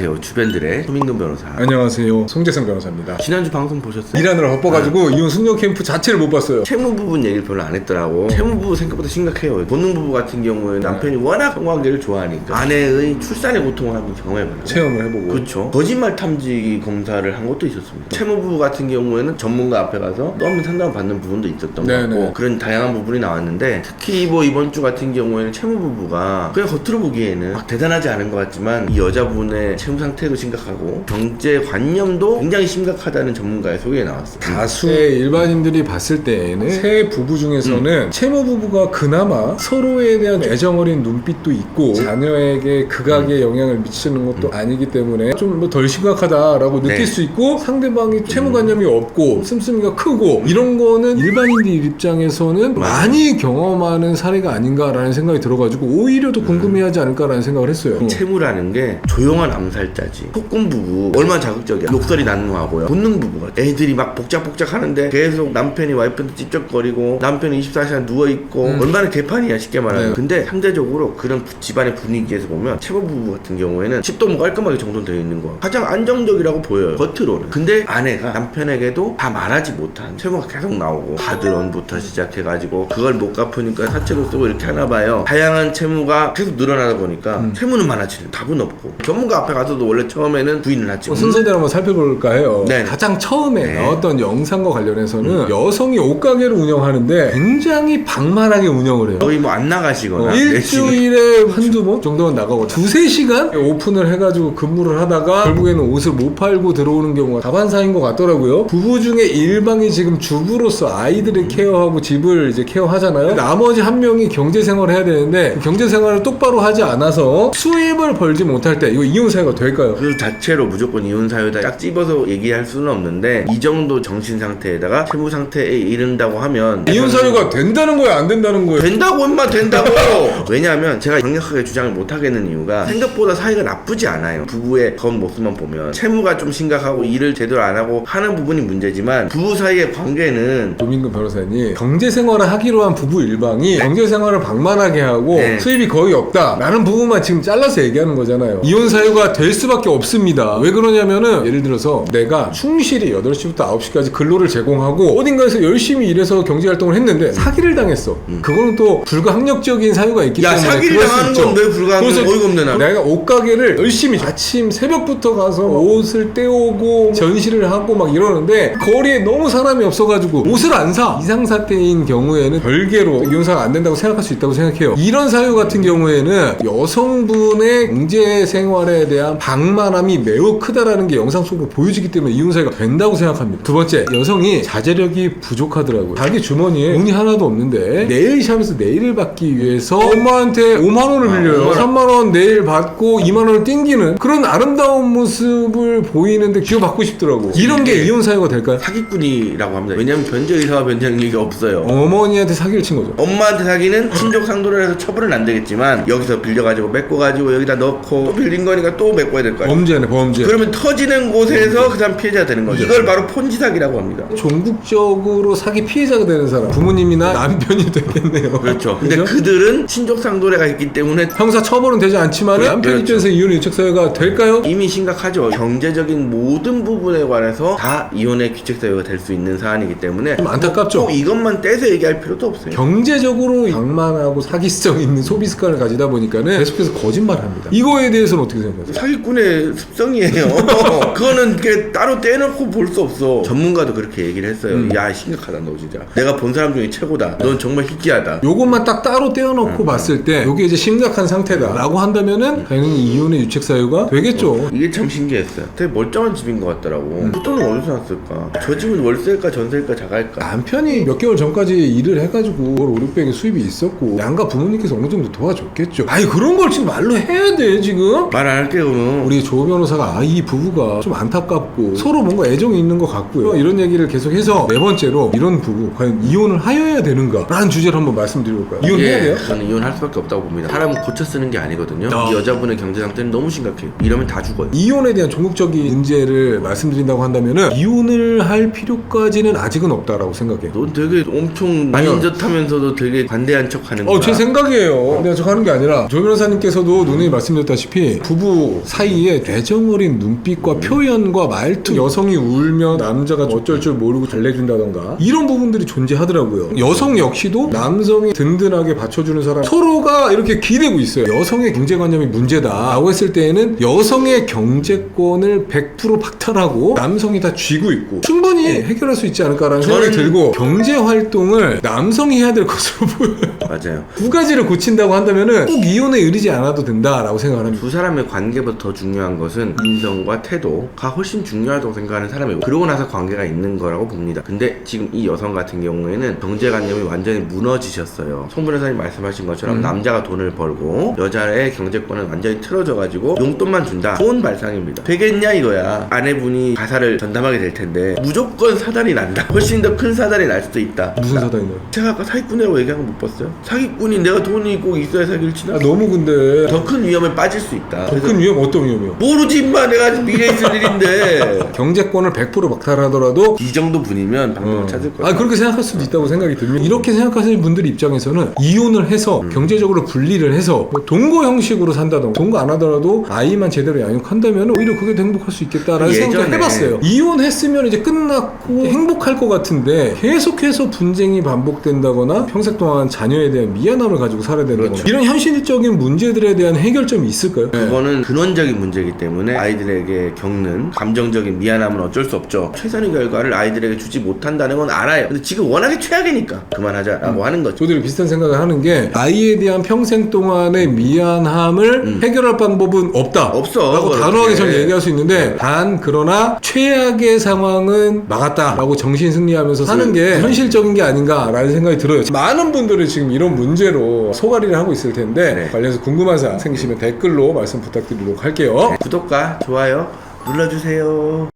안녕하세요 주변들의 소민근 변호사 안녕하세요. 송재성 변호사입니다. 지난주 방송 보셨어요? 일하느라 바빠가지고 이혼 숙녀 캠프 자체를 못 봤어요. 채무 부분 얘기를 별로 안 했더라고 채무 부부 생각보다 심각해요 본능 부부 같은 경우에는 남편이 워낙 성관계를 좋아하니까 아내의 출산의 고통을 한번 경험해봐요 체험을 해보고. 그렇죠 거짓말 탐지 검사를 한 것도 있었습니다 채무 부부 같은 경우에는 전문가 앞에 가서 또 한 번 상담 받는 부분도 있었던 것 네네. 같고 그런 다양한 부분이 나왔는데 특히 뭐 이번 주 같은 경우에는 채무 부부가 그냥 겉으로 보기에는 막 대단하지 않은 것 같지만 이 여자분의 채무 상태도 심각하고 경제 관념도 굉장히 심각하다는 전문가의 소개가 나왔어요. 다수의 일반인들이 봤을 때에는 세 부부 중에서는 채무 부부가 그나마 서로에 대한 애정 어린 눈빛도 있고 자녀에게 극악의 영향을 미치는 것도 아니기 때문에 좀 뭐 덜 심각하다라고 느낄 네. 수 있고 상대방이 채무관념이 없고 씀씀이가 크고 이런 거는 일반인들 입장에서는 많이 경험하는 사례가 아닌가라는 생각이 들어가지고 오히려 더 궁금해하지 않을까라는 생각을 했어요. 채무라는 게 조용한 암살 자지. 폭군 부부 얼마나 자극적이야. 욕설이 난무하고요. 본능 부부가 애들이 막 복작복작 하는데 계속 남편이 와이프한테 찝쩍거리고 남편이 24시간 누워있고 얼마나 개판이야 쉽게 말하면. 네. 근데 상대적으로 그런 부- 집안의 분위기에서 보면 채무 부부 같은 경우에는 집도 뭐 깔끔하게 정돈되어 있는 거 가장 안정적이라고 보여요 겉으로는. 근데 아내가 남편에게도 다 말하지 못한 채무가 계속 나오고 가드론부터 시작해가지고 그걸 못 갚으니까 사채로 쓰고 이렇게 하나 봐요. 다양한 채무가 계속 늘어나다 보니까 채무는 많아지는 답은 없고 전문가 앞에 가 서도 원래 처음에는 부인을 하지 어, 순서대로 한번 살펴볼까 해요. 네. 가장 처음에 네. 나왔던 영상과 관련해서는 여성이 옷가게를 운영하는데 굉장히 방만하게 운영을 해요. 거의 뭐 안 나가시거나 어, 일주일에 한두 번 정도만 나가고 두세 시간 오픈을 해가지고 근무를 하다가 결국에는 옷을 못 팔고 들어오는 경우가 다반사인 것 같더라고요. 부부 중에 일방이 지금 주부로서 아이들을 케어하고 집을 이제 케어하잖아요. 나머지 한 명이 경제 생활을 해야 되는데 그 경제 생활을 똑바로 하지 않아서 수입을 벌지 못할 때 이거 이혼 사 유가 될까요? 그 자체로 무조건 이혼 사유다 딱 집어서 얘기할 수는 없는데 이 정도 정신 상태에다가 채무 상태에 이른다고 하면 이혼 사유가 된다는 거예요, 안 된다는 거예요? 된다고 엄마 된다고 왜냐하면 제가 강력하게 주장을 못 하겠는 이유가 생각보다 사이가 나쁘지 않아요 부부의 겉 모습만 보면 채무가 좀 심각하고 일을 제대로 안 하고 하는 부분이 문제지만 부부 사이의 관계는 조민근 변호사님 경제 생활을 하기로 한 부부 일방이 경제 생활을 방만하게 하고 네. 수입이 거의 없다 라는 부분만 지금 잘라서 얘기하는 거잖아요. 이혼 사유가 될 수밖에 없습니다. 왜 그러냐면은 예를 들어서 내가 충실히 8시부터 9시까지 근로를 제공하고 어딘가에서 열심히 일해서 경제 활동을 했는데 사기를 당했어. 그거는 또 불가항력적인 사유가 있기 음. 야, 때문에 사기를 그럴 수 당하는 있죠. 건왜 불가항력- 어이가 없네, 나. 내가 옷가게를 열심히 아침 새벽부터 가서 옷을 떼오고 전시를 하고 막 이러는데 거리에 너무 사람이 없어가지고 옷을 안 사. 이상 사태인 경우에는 별개로 이혼사가 안 된다고 생각할 수 있다고 생각해요. 이런 사유 같은 경우에는 여성분의 경제 생활에 대한 방만함이 매우 크다라는 게 영상 속으로 보여지기 때문에 이혼 사유가 된다고 생각합니다. 두 번째, 여성이 자제력이 부족하더라고요. 자기 주머니에 돈이 하나도 없는데 네일샵에서 네일을 받기 위해서 엄마한테 5만 원을 빌려요. 아, 3만 원 내일 받고 2만 원을 땡기는 그런 아름다운 모습을 보이는데 기여받고 싶더라고. 이런 게 이혼 사유가 될까요? 사기꾼이라고 합니다 왜냐면 변제 의사와 변제능력이 없어요 어머니한테 사기를 친 거죠. 엄마한테 사기는 친족 상도를 해서 처벌은 안 되겠지만 여기서 빌려가지고 메꿔가지고 여기다 넣고 또 빌린 거니까 또 메꿔야 될 거 아니에요 범죄네 범죄. 그러면 터지는 곳에서 그 사람 피해자가 되는 거죠 이걸 바로 폰지 사기라고 합니다 종국적으로 사기 피해자가 되는 사람 부모님이나 남편이 되겠네요. 그렇죠 근데 그죠? 그들은 친족 상도례가 있기 때문에 형사 처벌은 되지 않지만 남편 그렇죠. 입장에서 이혼 유책 사유가 될까요? 이미 심각하죠 경제적인 모든 부분에 관해서 다 이혼의 귀책 사유가 될 수 있는 사안이기 때문에 좀 안타깝죠. 꼭 이것만 떼서 얘기할 필요도 없어요 경제적으로 방만하고 사기성 있는 소비 습관을 가지다 보니까는 계속해서 거짓말을 합니다. 이거에 대해서는 어떻게 생각하세요? 사기꾼의 습성이에요. 그거는 따로 떼놓고 볼 수 없어. 전문가도 그렇게 얘기를 했어요. 음. 야 심각하다 너 진짜. 내가 본 사람 중에 최고다. 넌 정말 희귀하다. 요것만 딱 따로 떼어놓고 봤을 때 요게 이제 심각한 상태다라고 한다면은 당연히 이혼의 유책 사유가 되겠죠. 이게 참 신기했어요. 되게 멀쩡한 집인 것 같더라고. 그 돈은 어디서 났을까? 저 집은 월세일까 전세일까 자갈까? 남편이 몇 개월 전까지 일을 해가지고 월 5, 600의 수입이 있었고 양가 부모님께서 어느 정도 도와줬겠죠. 아니 그런 걸 지금 말로 해야 돼 지금? 말 안 할게요. 그럼. 우리 조 변호사가 아 이 부부가 좀 안타깝고 서로 뭔가 애정이 있는 것 같고요 이런 얘기를 계속해서 네 번째로 이런 부부 과연 이혼을 하여야 되는가 라는 주제를 한번 말씀드려볼까요 이혼해야 예, 돼요? 저는 이혼할 수밖에 없다고 봅니다. 사람은 고쳐 쓰는 게 아니거든요. 어. 이 여자분의 경제 상태는 너무 심각해요. 이러면 다 죽어요. 이혼에 대한 종국적인 문제를 말씀드린다고 한다면은 이혼을 할 필요까지는 아직은 없다라고 생각해요 넌 되게 엄청 만인젓하면서도 되게 관대한 척하는 거야. 어, 제 생각이에요. 내가 저 하는 게 아니라 조 변호사님께서도 누누이 말씀드렸다시피 부부 사이에 애정어린 눈빛과 표현과 말투. 여성이 울면 남자가 어쩔 줄 모르고 달래준다던가. 이런 부분들이 존재하더라고요. 여성 역시도 남성이 든든하게 받쳐주는 사람. 서로가 이렇게 기대고 있어요. 여성의 경제관념이 문제다. 라고 했을 때에는 여성의 경제권을 100% 박탈하고 남성이 다 쥐고 있고 충분히 해결할 수 있지 않을까라는 생각이 들고 경제 활동을 남성이 해야 될 것으로 보여요. 맞아요. 두 가지를 고친다고 한다면은 꼭 이혼에 이르지 않아도 된다라고 생각을 합니다. 두 사람의 관계보다 더 중요한 것은 인성과 태도가 훨씬 중요하다고 생각하는 사람이고 그러고 나서 관계가 있는 거라고 봅니다. 근데 지금 이 여성 같은 경우에는 경제관념이 완전히 무너지셨어요. 송 변호사님 말씀하신 것처럼 음. 남자가 돈을 벌고 여자의 경제권은 완전히 틀어져가지고 용돈만 준다. 좋은 발상입니다. 되겠냐 이거야. 아내분이 가사를 전담하게 될 텐데 무조건 사단이 난다. 훨씬 더 큰 사단이 날 수도 있다. 무슨 사단인가요? 제가 아까 사기꾼이라고 얘기한 거 못 봤어요? 사기꾼이 내가 돈이 꼭 있어야 사기를 치나? 아, 너무 근데 더 큰 위험에 빠질 수 있다. 더 큰 위험 어떤 위험이요? 모르지 임마 내가 아직 미래에 있을 일인데 경제권을 100% 박탈하더라도 이 정도 분이면 방법을 어. 찾을 거야 아 그렇게 생각할 수도 있다고 생각이 듭니다. 이렇게 생각하시는 분들 입장에서는 이혼을 해서 음. 경제적으로 분리를 해서 뭐 동거 형식으로 산다던가 동거 안 하더라도 아이만 제대로 양육한다면 오히려 그게 더 행복할 수 있겠다라는 예전에 생각을 해봤어요. 이혼했으면 이제 끝났고 행복할 것 같은데 계속해서 분쟁이 반복된다거나 평생 동안 자녀에 대한 미안함을 가지고 살아야 된다거나 그렇죠. 이런 현실적인 문제들에 대한 해결점이 있을까요? 그거는 근원 적인 문제이기 때문에 아이들에게 겪는 감정적인 미안함은 어쩔 수 없죠 최선의 결과를 아이들에게 주지 못한다는 건 알아요 근데 지금 워낙에 최악이니까 그만하자라고 하는 거죠 저들이 비슷한 생각을 하는 게 아이에 대한 평생 동안의 미안함을 해결할 방법은 없다. 음. 없어, 라고 그렇게. 단호하게 저는 얘기할 수 있는데 단 그러나 최악의 상황은 막았다라고 정신 승리하면서 사는 게 현실적인 게 아닌가라는 생각이 들어요. 많은 분들이 지금 이런 문제로 소가리를 하고 있을 텐데 네. 관련해서 궁금한 사항 생기시면 댓글로 말씀 부탁 드리도록 할게요. 구독과 좋아요 눌러주세요